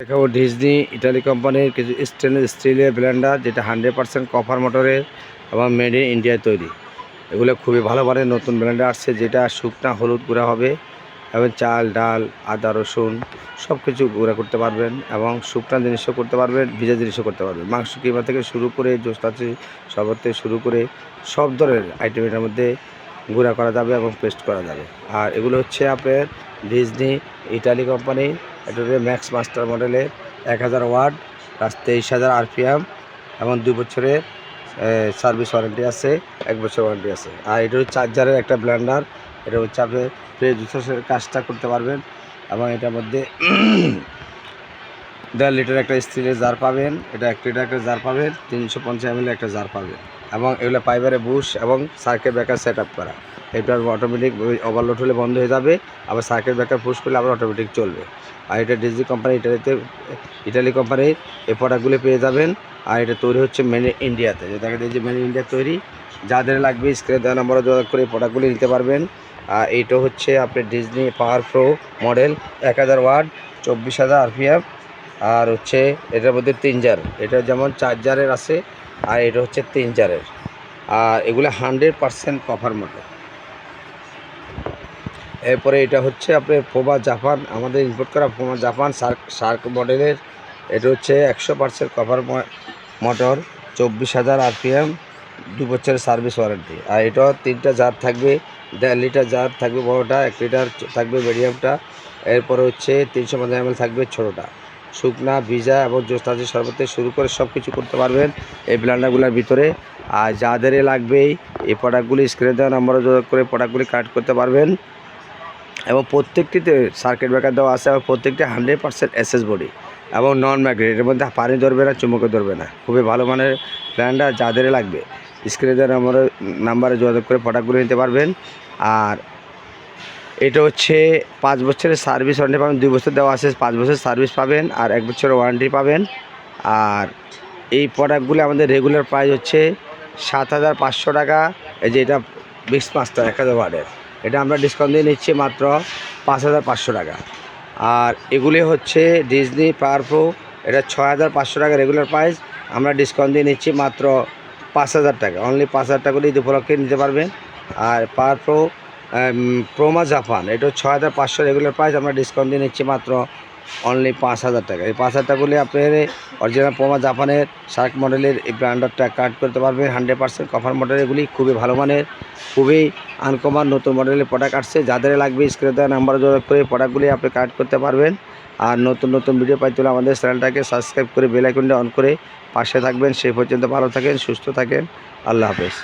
দেখাবো Disney Italy কোম্পানির কিছু স্টেনলেস স্টিলের ব্লেন্ডার যেটা হান্ড্রেড পার্সেন্ট কফার মোটরের এবং মেড ইন ইন্ডিয়ায় তৈরি। এগুলো খুবই ভালো নতুন ব্লেন্ডার আসছে যেটা শুকনা হলুদ গুঁড়া হবে এবং চাল, ডাল, আদা, রসুন সব কিছু গুঁড়া করতে পারবেন এবং শুকনা জিনিসও করতে পারবেন, ভিজা জিনিসও করতে পারবেন। মাংস কিমা থেকে শুরু করে জোস্তাচি শরবত থেকে শুরু করে সব ধরনের আইটেম এটার মধ্যে গুঁড়া করা যাবে এবং পেস্ট করা যাবে। আর এগুলো হচ্ছে আপনার ডিজনি ইটালি কোম্পানি এটা হচ্ছে ম্যাক্স মাস্টার মডেলের এক হাজার ওয়াট প্লাস তেইশ হাজার আরপিএম এবং দুই বছরের সার্ভিস ওয়ারেন্টি আছে, এক বছর ওয়ারেন্টি আছে। আর এটা হচ্ছে চার্জারের একটা ব্ল্যান্ডার এটা হচ্ছে আপনি ফ্রেশ জুসের কাজটা করতে পারবেন এবং এটার মধ্যে দেড় লিটার একটা স্টিলের জার পাবেন, এটা এক লিটার একটা জার পাবেন, তিনশো পঞ্চাশ এমএল একটা জার পাবেন। এবং এগুলো পাইবারে বুশ এবং সার্কেট ব্রেকার সেট আপ করা। এটার অটোমেটিক ওভারলোড হলে বন্ধ হয়ে যাবে, আবার সার্কেট ব্রেকার পুশ করলে আবার অটোমেটিক চলবে। আর এটা ডিজি কোম্পানি ইটালিতে ইটালি কোম্পানির এই প্রোডাক্টগুলি পেয়ে যাবেন। আর এটা তৈরি হচ্ছে মেন ইন্ডিয়াতে যে দেখা যায় যে মেন ইন্ডিয়া তৈরি যাদের লাগবে স্ক্রিনে দেওয়া নম্বরে যোগাযোগ করে এই প্রোডাক্টগুলি নিতে পারবেন। আর এইটা হচ্ছে আপনি ডিজনি পাওয়ার প্রো মডেল এক হাজার ওয়াট চব্বিশ হাজার আরপিএফ আর হচ্ছে এটার মধ্যে তিন জার এটা যেমন চার জারের আছে, আর এটা হচ্ছে তিন জারের আর এগুলো হান্ড্রেড পারসেন্ট কভার মডেল এরপরে এটা হচ্ছে আপনার ফোমা জাপান আমাদের ইম্পোর্ট করা ফোমা জাপান শার্ক শার্ক মডেলের এটা হচ্ছে একশো পার্সেন্ট কভার মোটর চব্বিশ হাজার আরপিএম দু বছরের সার্ভিস ওয়ারেন্টি আর এটাও তিনটা জার থাকবে, দেড় লিটার জার থাকবে বড়োটা, এক লিটার থাকবে মিডিয়ামটা এরপরে হচ্ছে তিনশো পঞ্চাশ এমএল থাকবে ছোটোটা। শুকনা, ভিজা এবং জোস্তাজি শরবত শুরু করে সব কিছু করতে পারবেন এই ব্লান্ডারগুলোর ভিতরে। আর যাদের লাগবে এই প্রোডাক্টগুলি স্ক্রিনে দেওয়া নম্বরে যোগাযোগ করে প্রোডাক্টগুলি কালেক্ট করতে পারবেন। এবং প্রত্যেকটিতে সার্কিট ব্রেকার দেওয়া আছে এবং প্রত্যেকটি হান্ড্রেড পার্সেন্ট এসএস বডি এবং নন ম্যাগনেট এর মধ্যে পানি ধরবে না চুমুকে ধরবে না। খুবই ভালো মানের প্ল্যানটা যাদের লাগবে। স্ক্রিনে দেওয়া নম্বরে যোগাযোগ করে প্রোডাক্টগুলো নিতে পারবেন। আর এটা হচ্ছে পাঁচ বছরের সার্ভিস ওয়ারেন্টি পাবেন, দুই বছর দেওয়া আছে, পাঁচ বছর সার্ভিস পাবেন আর এক বছরের ওয়ারেন্টি পাবেন। আর এই প্রোডাক্টগুলো আমাদের রেগুলার প্রাইস হচ্ছে সাত হাজার পাঁচশো টাকা। এই যে এটা বিক্স মাস্টার এক হাজার ওয়ার্ডের। এটা আমরা ডিসকাউন্ট দিয়ে নিচ্ছি মাত্র পাঁচ হাজার পাঁচশো টাকা। আর এগুলি হচ্ছে ডিজনি পাওয়ার প্রো এটা ছয় হাজার পাঁচশো টাকা রেগুলার প্রাইস আমরা ডিসকাউন্ট দিয়ে নিচ্ছি মাত্র পাঁচ হাজার টাকা। অনলি পাঁচ হাজার টাকা করে উপলক্ষে নিতে পারবেন। আর পাওয়ার প্রো প্রোমা জাপান এটা ছয় হাজার পাঁচশো রেগুলার প্রাইস আমরা ডিসকাউন্ট দিয়ে নিচ্ছি মাত্র অনলি পাঁচ হাজার টাকা। এই পাঁচ হাজার টাকাগুলি আপনার অরিজিনাল পোমা জাপানের শার্ক মডেলের এই ব্র্যান্ডারটা কাট করতে পারবেন হান্ড্রেড পার্সেন্ট কভার মডেল এগুলি খুবই ভালো মানের, খুবই আনকমন নতুন মডেলের প্রোডাক্ট আসছে। যাদের লাগবে স্ক্রিনে দেওয়া নাম্বারে যোগাযোগ করে প্রোডাক্টগুলি আপনি কাট করতে পারবেন। আর নতুন নতুন ভিডিও পাইতে হলে আমাদের চ্যানেলটাকে সাবস্ক্রাইব করে বেল আইকনটা অন করে পাশে থাকবেন। সেই পর্যন্ত ভালো থাকেন, সুস্থ থাকেন। আল্লাহ হাফেজ।